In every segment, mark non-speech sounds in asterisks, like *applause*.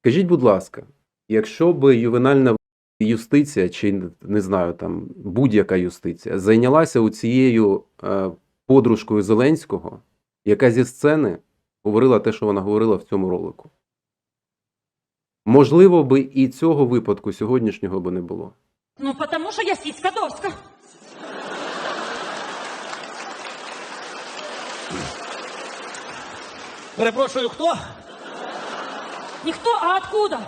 Скажіть, будь ласка, якщо би ювенальна юстиція, чи не знаю, там будь-яка юстиція, зайнялася у цією е, подружкою Зеленського, яка зі сцени говорила те, що вона говорила в цьому ролику. Можливо, би і цього випадку сьогоднішнього би не було. Ну, потому что я сиська Довска. Перепрошую, хто? Никто, а откуда?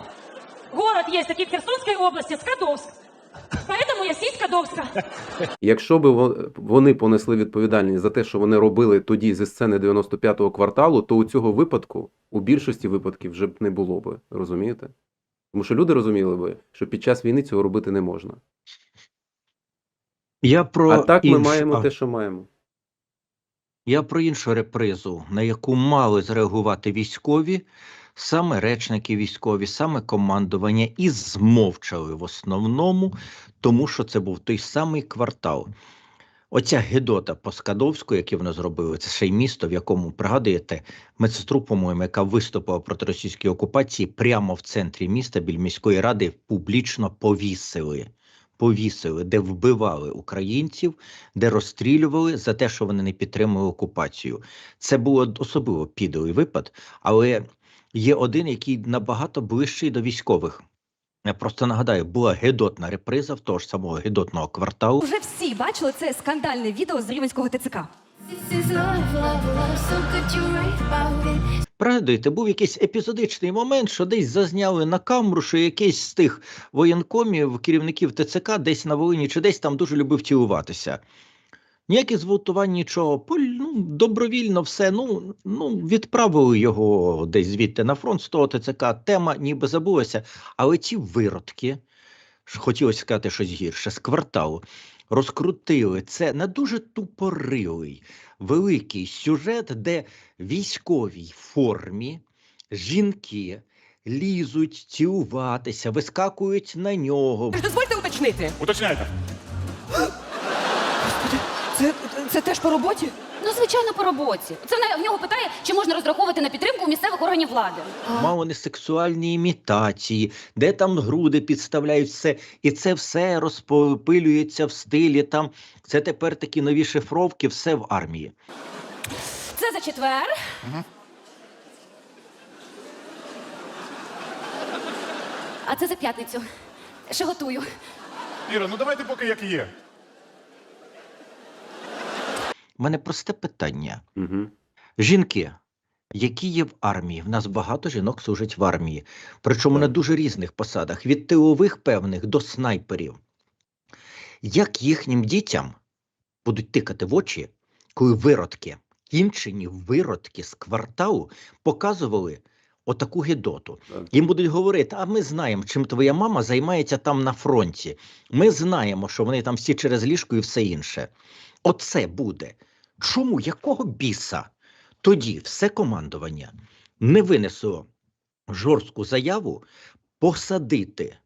Город есть такой в Херсонской области, Скадовск. Поэтому я сиська Довска. Якщо б вони понесли відповідальність за те, що вони робили тоді зі сцени 95-го кварталу, то у цього випадку, у більшості випадків, вже б не було би. Розумієте? Тому що люди розуміли би, що під час війни цього робити не можна. Я про А так ми маємо а, те, що маємо. Я про іншу репризу, на яку мали зреагувати військові, саме речники військові, саме командування, і змовчали в основному, тому що це був той самий квартал. Оця гедота по Скадовську, яку вони зробили, це ще й місто, в якому пригадуєте медсестру, по-моєму, яка виступила проти російської окупації, прямо в центрі міста біля міської ради публічно повісили. Повісили, де вбивали українців, де розстрілювали за те, що вони не підтримували окупацію. Це був особливо підлий випад, але є один, який набагато ближчий до військових. Я просто нагадаю, була гедотна реприза в того ж самого гедотного кварталу. Уже всі бачили це скандальне відео з Рівенського ТЦК. Пригадуєте, був якийсь епізодичний момент, що десь зазняли на камеру, що якийсь з тих воєнкомів, керівників ТЦК, десь на Волині чи десь там дуже любив цілуватися. Ніяких зґвалтувань, нічого. Поль- Ну, добровільно все. Ну, ну, відправили його десь звідти на фронт з того ТЦК. Тема ніби забулася. Але ці виродки, ж хотілося сказати щось гірше, з кварталу, розкрутили це на дуже тупорилий великий сюжет, де військовій формі жінки лізуть цілуватися, вискакують на нього. Дозвольте уточнити. Уточняйте. Теж по роботі? Ну, звичайно, по роботі. Це вона в нього питає, чи можна розраховувати на підтримку у місцевих органів влади. Мало не сексуальні імітації, де там груди підставляють все, і це все розпилюється в стилі. Там це тепер такі нові шифровки, все в армії. Це за четвер. А це за п'ятницю. Ще готую. Іра, ну давайте поки як є. У мене просте питання. Угу. Жінки, які є в армії, в нас багато жінок служать в армії, причому на дуже різних посадах, від тилових певних до снайперів. Як їхнім дітям будуть тикати в очі, коли виродки, кінчені виродки з кварталу показували отаку гедоту? Так. Їм будуть говорити: а ми знаємо, чим твоя мама займається там на фронті. Ми знаємо, що вони там всі через ліжко і все інше. Оце буде. Чому? Якого біса? Тоді все командування не винесло жорстку заяву посадити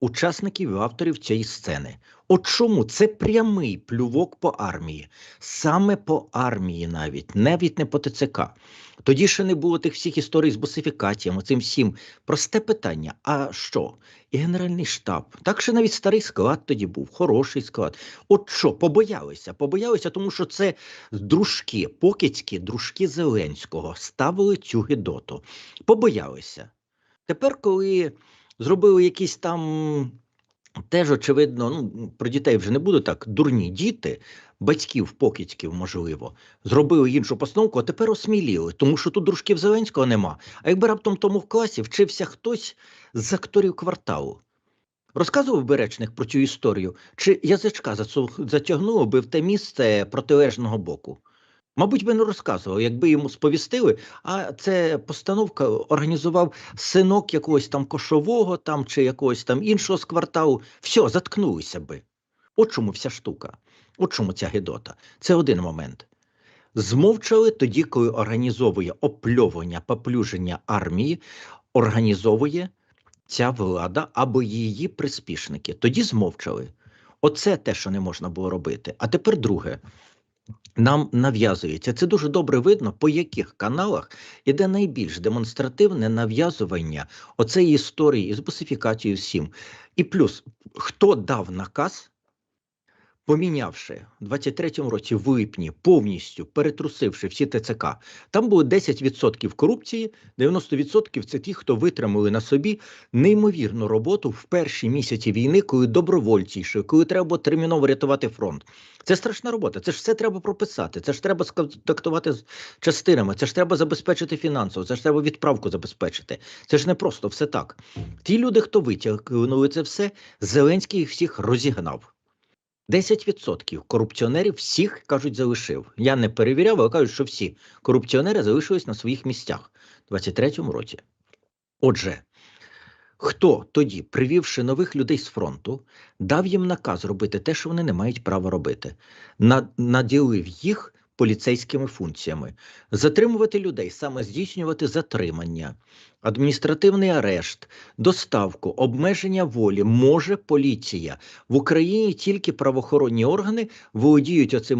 учасників і авторів цієї сцени. От чому це прямий плювок по армії, саме по армії, навіть навіть не по ТЦК. Тоді ще не було тих всіх історій з босифікаціями, цим всім. Просте питання: а що? І Генеральний штаб. Так що навіть старий склад тоді був, хороший склад. От що, побоялися? Побоялися, тому що це дружки, покидькі дружки Зеленського ставили цю гидоту. Побоялися. Тепер, коли зробили якісь там. Теж, очевидно, ну, про дітей вже не буду так, дурні діти, батьків, покидьків, можливо, зробили іншу постановку, а тепер осміліли, тому що тут дружків Зеленського нема. А якби раптом тому в класі вчився хтось з акторів кварталу. Розказував би речник про цю історію, чи язичка затягнуло би в те місце протилежного боку? Мабуть, би не розказував, якби йому сповістили, а це постановка організував синок якогось там кошового там чи якогось там іншого з кварталу. Все, заткнулися би. От чому вся штука. От чому ця гидота. Це один момент. Змовчали тоді, коли організовує опльовування, поплюження армії, організовує ця влада або її приспішники. Тоді змовчали. Оце те, що не можна було робити. А тепер друге. Нам нав'язується. Це дуже добре видно, по яких каналах іде найбільш демонстративне нав'язування оцеї історії із бусифікацією всім. І плюс, хто дав наказ, помінявши в 23-му році в липні, повністю перетрусивши всі ТЦК, там було 10% корупції, 90% це ті, хто витримали на собі неймовірну роботу в перші місяці війни, коли добровольці йшли, коли треба терміново рятувати фронт. Це страшна робота. Це ж все треба прописати. Це ж треба сконтактувати з частинами. Це ж треба забезпечити фінансово. Це ж треба відправку забезпечити. Це ж не просто все так. Ті люди, хто витягнули це все, Зеленський їх всіх розігнав. 10% корупціонерів всіх кажуть залишив. Я не перевіряв, але кажуть, що всі корупціонери залишились на своїх місцях у 23-му році. Отже, хто тоді, привівши нових людей з фронту, дав їм наказ робити те, що вони не мають права робити, наділив їх поліцейськими функціями, затримувати людей, саме здійснювати затримання, адміністративний арешт, доставку, обмеження волі може поліція. В Україні тільки правоохоронні органи володіють оцим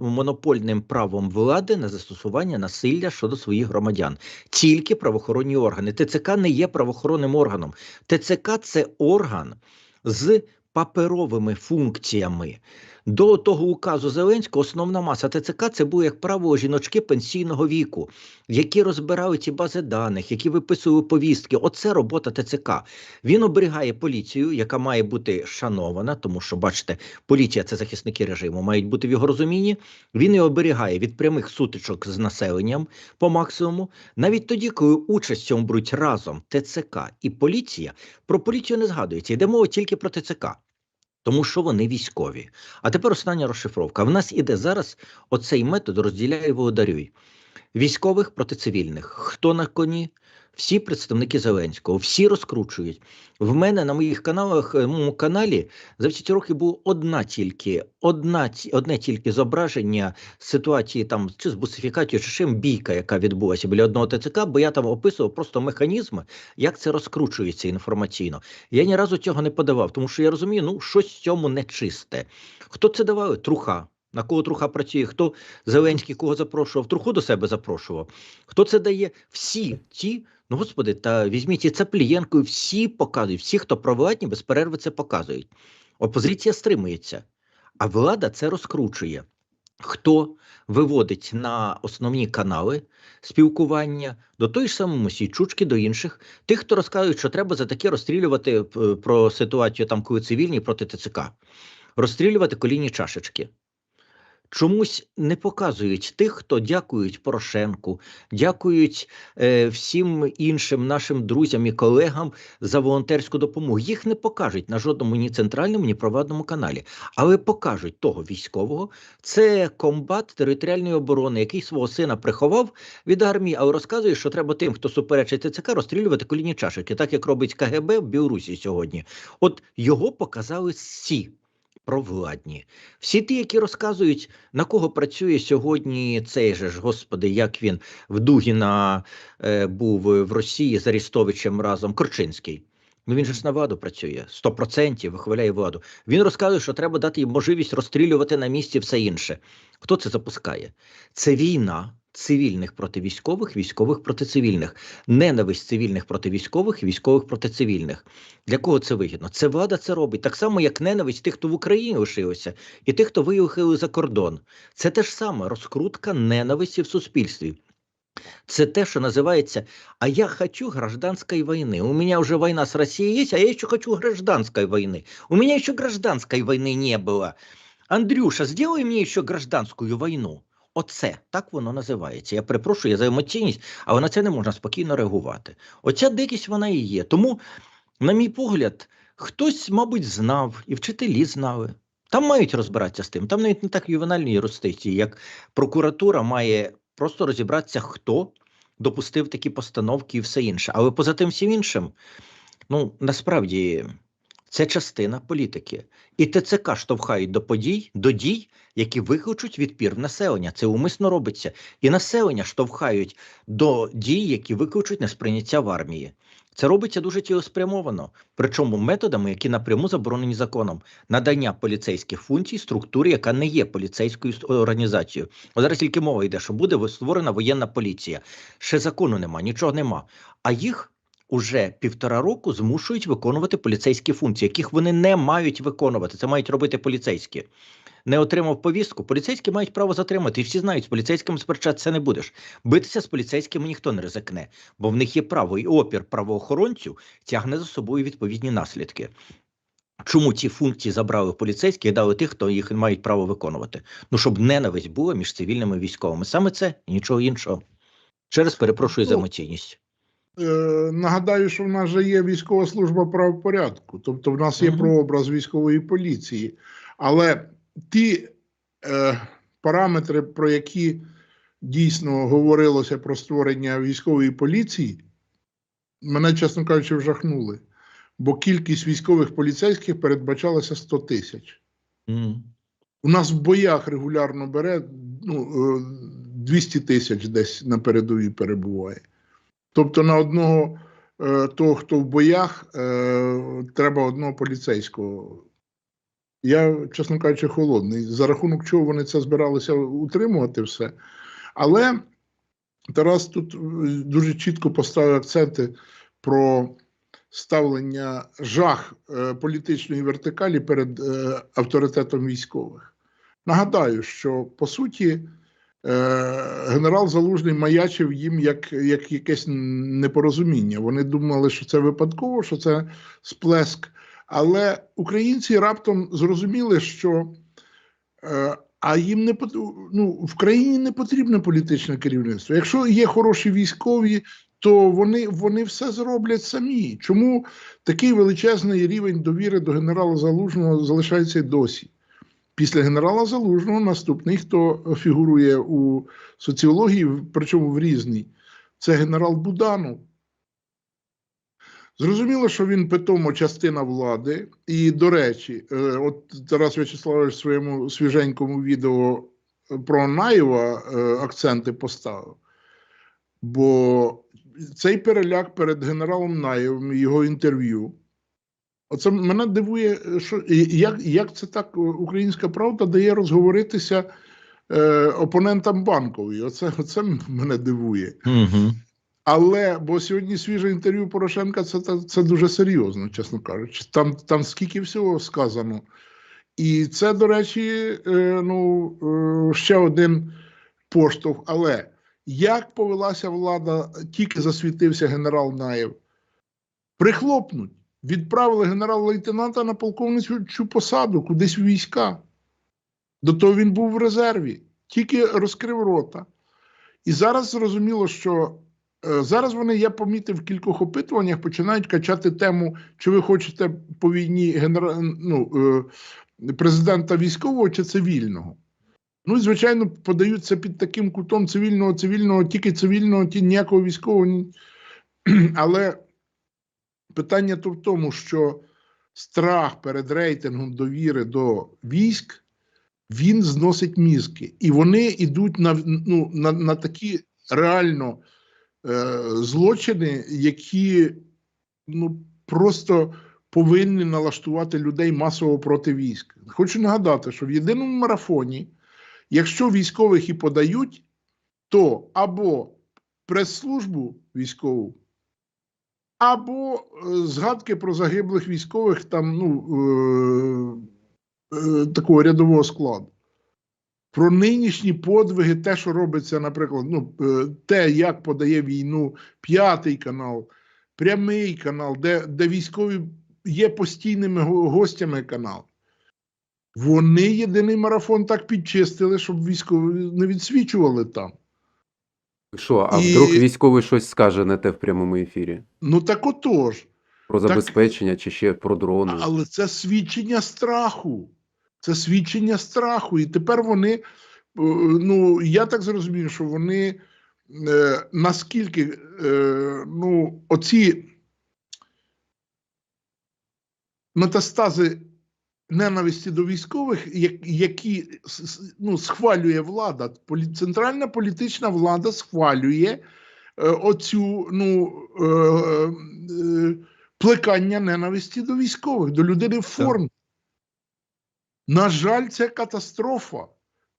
монопольним правом влади на застосування насилля щодо своїх громадян. Тільки правоохоронні органи. ТЦК не є правоохоронним органом. ТЦК це орган з паперовими функціями. До того указу Зеленського основна маса ТЦК це були, як правило, жіночки пенсійного віку, які розбирали ці бази даних, які виписували повістки. Оце робота ТЦК. Він оберігає поліцію, яка має бути шанована, тому що, бачите, поліція це захисники режиму, мають бути в його розумінні. Він її оберігає від прямих сутичок з населенням по максимуму. Навіть тоді, коли участь в цьому беруть разом ТЦК і поліція, про поліцію не згадується. Йде мова тільки про ТЦК. Тому що вони військові. А тепер остання розшифровка. В нас іде зараз оцей метод розділяє володарюй. Військових проти цивільних. Хто на коні? Всі представники Зеленського, всі розкручують. В мене на моїх каналах, е, моєму каналі за всі ці роки було одна тільки, одна, одне тільки зображення ситуації там чи з бусифікацією, чи чим бійка, яка відбулася біля одного ТЦК, бо я там описував просто механізми, як це розкручується інформаційно. Я ні разу цього не подавав, тому що я розумію, ну щось в цьому нечисте. Хто це давав? Труха. На кого труха працює? Хто Зеленський кого запрошував? Труху до себе запрошував. Хто це дає? Всі ті. Ну, господи, та візьміть і Цаплієнко, і всі показують, всі, хто провладні, без перерви це показують. Опозиція стримується, а влада це розкручує. Хто виводить на основні канали спілкування до той ж самої Мосійчучки, до інших, тих, хто розказують, що треба за таке розстрілювати е, про ситуацію там, коли цивільні проти ТЦК, розстрілювати колінні чашечки. Чомусь не показують тих, хто дякують Порошенку, дякують е, всім іншим нашим друзям і колегам за волонтерську допомогу. Їх не покажуть на жодному ні центральному, ні провадному каналі, але покажуть того військового. Це комбат територіальної оборони, який свого сина приховав від армії, але розказує, що треба тим, хто суперечить ТЦК, розстрілювати колінні чашики, так як робить КГБ в Білорусі сьогодні. От його показали всі провладні. Всі ті, які розказують, на кого працює сьогодні цей же ж, господи, як він в Дугіна е, був в Росії з Арістовичем разом, Корчинський. Ну він же ж на владу працює 100% вихваляє владу. Він розказує, що треба дати їм можливість розстрілювати на місці все інше. Хто це запускає? Це війна цивільних проти військових, військових проти цивільних, ненависть цивільних проти військових, військових проти цивільних. Для кого це вигідно? Це влада це робить так само, як ненависть тих, хто в Україні лишилося, і тих, хто виїхали за кордон. Це те ж саме розкрутка ненависті в суспільстві. Це те, що називається «А я хочу гражданской войны». У меня уже война с Россией есть, а я еще хочу гражданской войны. У меня еще гражданской войны не было. Андрюша, сделай мне еще гражданскую войну. Оце так воно називається. Я перепрошую я за емоційність, але на це не можна спокійно реагувати. Оця дикість вона і є. Тому, на мій погляд, хтось, мабуть, знав, і вчителі знали. Там мають розбиратися з тим. Там навіть не так ювенальні юрисдикції, як прокуратура має просто розібратися, хто допустив такі постановки і все інше. Але поза тим всім іншим, ну насправді Це частина політики. І ТЦК штовхають до подій, до дій, які викличуть відпір населення. Це умисно робиться. І населення штовхають до дій, які викличуть несприйняття в армії. Це робиться дуже цілеспрямовано, причому методами, які напряму заборонені законом, надання поліцейських функцій структурі, яка не є поліцейською організацією. От зараз тільки мова йде, що буде створена воєнна поліція. Ще закону нема, нічого нема. А їх уже півтора року змушують виконувати поліцейські функції, яких вони не мають виконувати. Це мають робити поліцейські. Не отримав повістку, поліцейські мають право затримати. І всі знають, з поліцейськими сперечатися не будеш. Битися з поліцейськими ніхто не ризикне, бо в них є право і опір правоохоронцю тягне за собою відповідні наслідки. Чому ці функції забрали поліцейські і дали тих, хто їх мають право виконувати? Ну щоб ненависть була між цивільними і військовими. Саме це і нічого іншого. Через перепрошую за Ну, емоційність. Е, нагадаю, що в нас же є військова служба правопорядку, тобто в нас є прообраз військової поліції. Але ті е, параметри, про які дійсно говорилося про створення військової поліції, мене, чесно кажучи, вжахнули. Бо кількість військових поліцейських передбачалася 100 тисяч. М. У нас в боях регулярно бере ну, е, 200 тисяч десь на передовій перебуває. Тобто на одного е, того, хто в боях, е, треба одного поліцейського. Я, чесно кажучи, холодний. За рахунок чого вони це збиралися утримувати все. Але Тарас тут е, дуже чітко поставив акценти про ставлення жах політичної вертикалі перед авторитетом військових. Нагадаю, що по суті генерал Залужний маячив їм як, як якесь непорозуміння. Вони думали, що це випадково, що це сплеск. Але українці раптом зрозуміли, що е, а їм не ну, в країні не потрібне політичне керівництво. Якщо є хороші військові, то вони, вони все зроблять самі. Чому такий величезний рівень довіри до генерала Залужного залишається досі? Після генерала Залужного наступний, хто фігурує у соціології, причому в різній, це генерал Буданов. Зрозуміло, що він питомо частина влади. І, до речі, е, от Тарас В'ячеславович в своєму свіженькому відео про Наєва е, акценти поставив. Бо цей переляк перед генералом Наєвим, його інтерв'ю. Оце мене дивує, що як, як це так українська правда дає розговоритися е, опонентам банкової. Оце, оце мене дивує. Мгм. Але бо сьогодні свіже інтерв'ю Порошенка це, це, це дуже серйозно, чесно кажучи. Там, там скільки всього сказано. І це, до речі, е, ну, е, ще один поштовх. Але як повелася влада, тільки засвітився генерал Наєв, прихлопнуть, відправили генерал-лейтенанта на полковницю посаду, кудись в війська. До того він був в резерві, тільки розкрив рота. І зараз зрозуміло, що е, зараз вони, я помітив в кількох опитуваннях, починають качати тему, чи ви хочете по війні генера... ну, е, президента військового чи цивільного. Ну, і, звичайно, подають це під таким кутом цивільного, цивільного, тільки цивільного, ті ніякого військового. *clears throat* Але питання то в тому, що страх перед рейтингом довіри до військ він зносить мізки. І вони йдуть на, ну, на, на такі реально е, злочини, які ну, просто повинні налаштувати людей масово проти військ. Хочу нагадати, що в єдиному марафоні, якщо військових і подають, то або прес-службу військову, або е, згадки про загиблих військових там, ну, е, е, такого рядового складу. Про нинішні подвиги, те, що робиться, наприклад, ну, е, те, як подає війну п'ятий канал, прямий канал, де, де військові є постійними гостями канал. Вони єдиний марафон так підчистили, щоб військові не відсвічували там. Що, а І- вдруг військовий щось скаже не те в прямому ефірі? Ну так отож. Про Так- забезпечення чи ще про дрони? Але це свідчення страху. Це свідчення страху. І тепер вони, е, ну я так зрозумів, що вони е, наскільки е, ну, оці метастази ненависті до військових, які ну, схвалює влада, центральна політична влада схвалює е, оцю ну, е, е, плекання ненависті до військових, до людини в формі. На жаль, це катастрофа.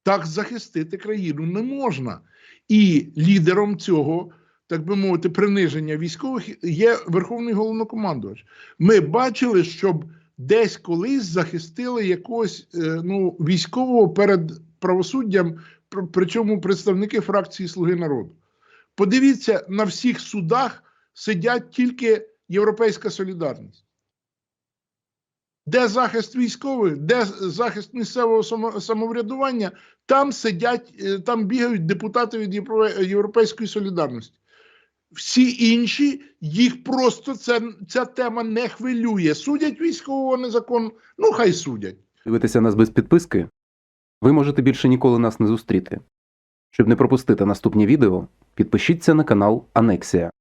Так захистити країну не можна. І лідером цього, так би мовити, приниження військових є Верховний головнокомандувач. Ми бачили, щоб десь колись захистили якогось е, ну, військового перед правосуддям, причому представники фракції Слуги народу. Подивіться, на всіх судах сидять тільки Європейська солідарність. Де захист військових, де захист місцевого самоврядування, там сидять, е, там бігають депутати від Європейської солідарності. Всі інші їх просто ця, ця тема не хвилює. Судять військового незаконно, ну хай судять. Дивитися нас без підписки, ви можете більше ніколи нас не зустріти. Щоб не пропустити наступні відео, підпишіться на канал Анексія.